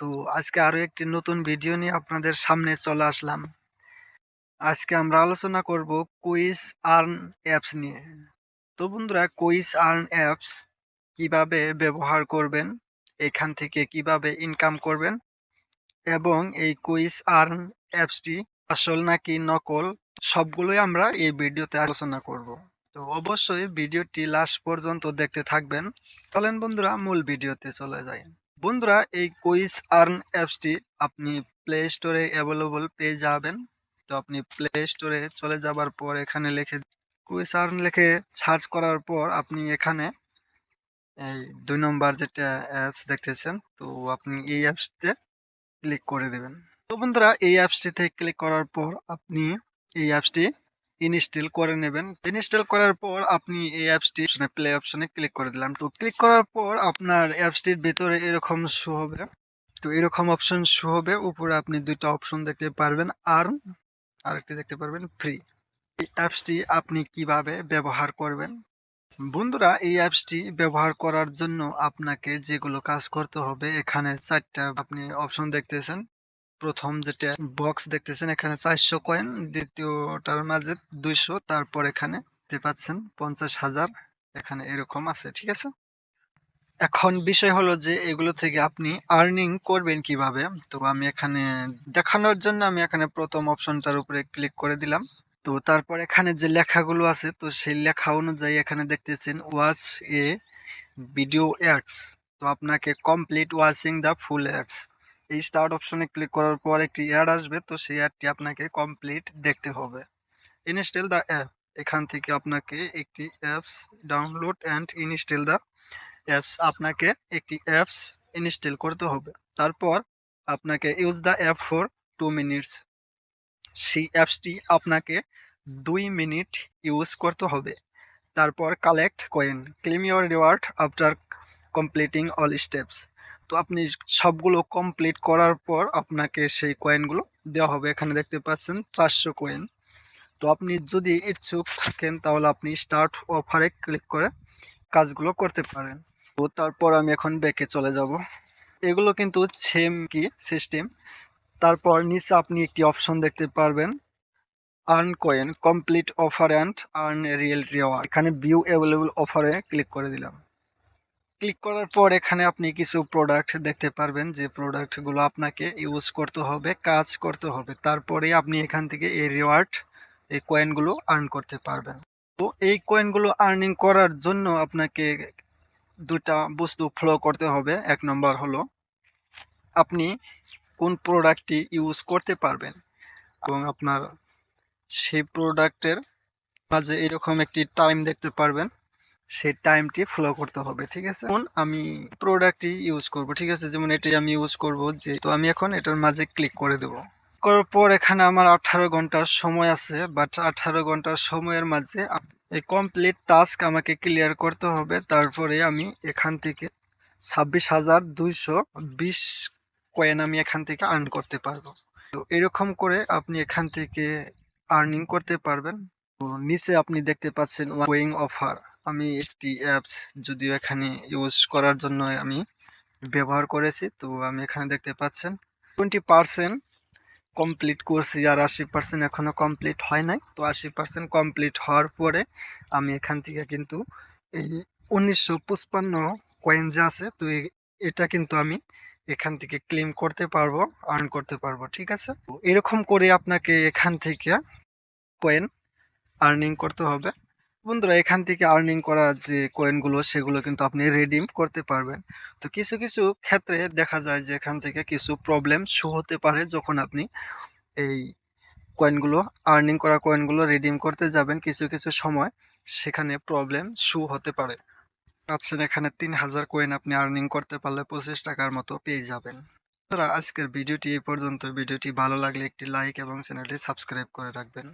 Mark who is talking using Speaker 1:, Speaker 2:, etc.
Speaker 1: তো আজকে আরও একটি নতুন ভিডিও নিয়ে আপনাদের সামনে চলে আসলাম। আজকে আমরা আলোচনা করব কুইজ আর্ন অ্যাপস নিয়ে। তো বন্ধুরা, কুইজ আর্ন অ্যাপস কীভাবে ব্যবহার করবেন, এখান থেকে কীভাবে ইনকাম করবেন এবং এই কুইজ আর্ন অ্যাপসটি আসল নাকি নকল, সবগুলোই আমরা এই ভিডিওতে আলোচনা করব। তো অবশ্যই ভিডিওটি লাস্ট পর্যন্ত দেখতে থাকবেন। চলেন বন্ধুরা, মূল ভিডিওতে চলে যাই। বন্ধুরা, এই কুইজ আর্ন অ্যাপসটি আপনি প্লে স্টোরে অ্যাভেলেবল পেয়ে যাবেন। তো আপনি প্লে স্টোরে চলে যাবার পর এখানে লিখে, কুইজ আর্ন লিখে সার্চ করার পর আপনি এখানে এই দুই নম্বর যেটা অ্যাপস দেখতেছেন, তো আপনি এই অ্যাপসতে ক্লিক করে দেবেন। তো বন্ধুরা, এই অ্যাপসটিতে ক্লিক করার পর আপনি এই অ্যাপসটি ইনস্টল করে নেবেন। ইনস্টল করার পর আপনি এই অ্যাপসটি প্লে অপশনে ক্লিক করে দিলাম তো ক্লিক করার পর আপনার অ্যাপসটির ভিতরে এরকম শো হবে। তো এরকম অপশন শো হবে। উপরে আপনি দুইটা অপশন দেখতে পারবেন। আর আরেকটি দেখতে পারবেন ফ্রি এই অ্যাপসটি আপনি কীভাবে ব্যবহার করবেন? বন্ধুরা, এই অ্যাপসটি ব্যবহার করার জন্য আপনাকে যেগুলো কাজ করতে হবে, এখানে চারটা আপনি অপশন দেখতেছেন। প্রথম যেটা বক্স দেখতেছেন, এখানে চারশো কয়েন দ্বিতীয়টার মাঝে দুইশো, তারপর এখানে দেখতে পাচ্ছেন পঞ্চাশ হাজার, এখানে এরকম আছে, ঠিক আছে? এখন বিষয় হলো যে এগুলো থেকে আপনি আর্নিং করবেন কীভাবে? তো আমি এখানে দেখানোর জন্য আমি এখানে প্রথম অপশনটার উপরে ক্লিক করে দিলাম। তো তারপর এখানে যে লেখাগুলো আছে, তো সেই লেখা অনুযায়ী এখানে দেখতেছেন ওয়াচ এ ভিডিও অ্যাডস তো আপনাকে complete watching the full ads এই স্টার্ট অপশনে ক্লিক করার পর একটি অ্যাড আসবে, তো সেই অ্যাডটি আপনাকে কমপ্লিট দেখতে হবে। ইনস্টল দ্য অ্যাপ এখান থেকে আপনাকে একটি apps download and install the apps আপনাকে একটি অ্যাপস ইনস্টল করতে হবে। তারপর আপনাকে use the app for two minutes সেই অ্যাপসটি আপনাকে দুই মিনিট ইউজ করতে হবে। তারপর collect coin claim your reward after completing all steps তো আপনি সবগুলো কমপ্লিট করার পর আপনাকে সেই কয়েনগুলো দেওয়া হবে। এখানে দেখতে পাচ্ছেন চারশো কয়েন তো আপনি যদি ইচ্ছুক থাকেন, তাহলে আপনি স্টার্ট অফারে ক্লিক করে কাজগুলো করতে পারেন। তো তারপর আমি এখন ব্যাকে চলে যাব। এগুলো কিন্তু সেম কি? সিস্টেম তারপর নিচে আপনি একটি অপশন দেখতে পারবেন। Earn coin complete offer and earn real reward এখানে ভিউ অ্যাভেলেবল অফারে ক্লিক করে দিলাম। ক্লিক করার পর এখানে আপনি কিছু প্রোডাক্ট দেখতে পারবেন যে প্রোডাক্টগুলো আপনাকে ইউজ করতে হবে, কাজ করতে হবে। তারপরে আপনি এখান থেকে এই রিওয়ার্ড এই কয়েনগুলো আর্ন করতে পারবেন। তো এই কয়েনগুলো আর্নিং করার জন্য আপনাকে দুটা বস্তু ফলো করতে হবে। এক নম্বর হলো, আপনি কোন প্রোডাক্টটি ইউজ করতে পারবেন এবং আপনার সেই প্রোডাক্টের মাঝে এরকম একটি টাইম দেখতে পারবেন। সেই টাইমটি ফলো করতে হবে, ঠিক আছে? এখন আমি প্রোডাক্টটি ইউজ করব, ঠিক আছে? যেমন এটাই আমি ইউজ করব, যে তো আমি এখন এটার মাঝে ক্লিক করে দেব। করার পর এখানে আমার আঠারো ঘণ্টার সময় আছে বাট আঠারো ঘণ্টার সময়ের মাঝে এই কমপ্লিট টাস্ক আমাকে ক্লিয়ার করতে হবে। তারপরে আমি এখান থেকে ছাব্বিশ হাজার দুইশো বিশ কয়েন আমি এখান থেকে আর্ন করতে পারব। তো এরকম করে আপনি এখান থেকে আর্নিং করতে পারবেন। নিচে আপনি দেখতে পাচ্ছেন ওয়িং অফার আমি একটি অ্যাপস যদিও এখানে ইউজ করার জন্য আমি ব্যবহার করেছি, তো আমি এখানে দেখতে পাচ্ছেন টোয়েন্টি পারসেন্ট কমপ্লিট করছি আর আশি পার্সেন্ট এখনও কমপ্লিট হয় নাই। তো আশি পার্সেন্ট কমপ্লিট হওয়ার পরে আমি এখান থেকে কিন্তু এই উনিশশো পঁচপান্ন কয়েন যা আছে, তো এটা কিন্তু আমি এখান থেকে ক্লেম করতে পারব আর্ন করতে পারব, ঠিক আছে? এরকম করে আপনাকে এখান থেকে কয়েন আর্নিং করতে হবে। বন্ধুরা, এখান থেকে আর্নিং করা যে কয়েনগুলো সেগুলো কিন্তু আপনি রেডিম করতে পারবেন। তো কিছু কিছু ক্ষেত্রে দেখা যায় যে এখান থেকে কিছু প্রবলেম শো হতে পারে যখন আপনি এই কয়েনগুলো আর্নিং করা কয়েনগুলো রিডিম করতে যাবেন কিছু কিছু সময়, সেখানে প্রবলেম শো হতে পারে। পাচ্ছেন এখানে তিন হাজার কয়েন আপনি আর্নিং করতে পারলে পঁচিশ টাকার মতো পেয়ে যাবেন। আজকের ভিডিওটি এই পর্যন্ত। ভিডিওটি ভালো লাগলে একটি লাইক এবং চ্যানেলটি সাবস্ক্রাইব করে রাখবেন।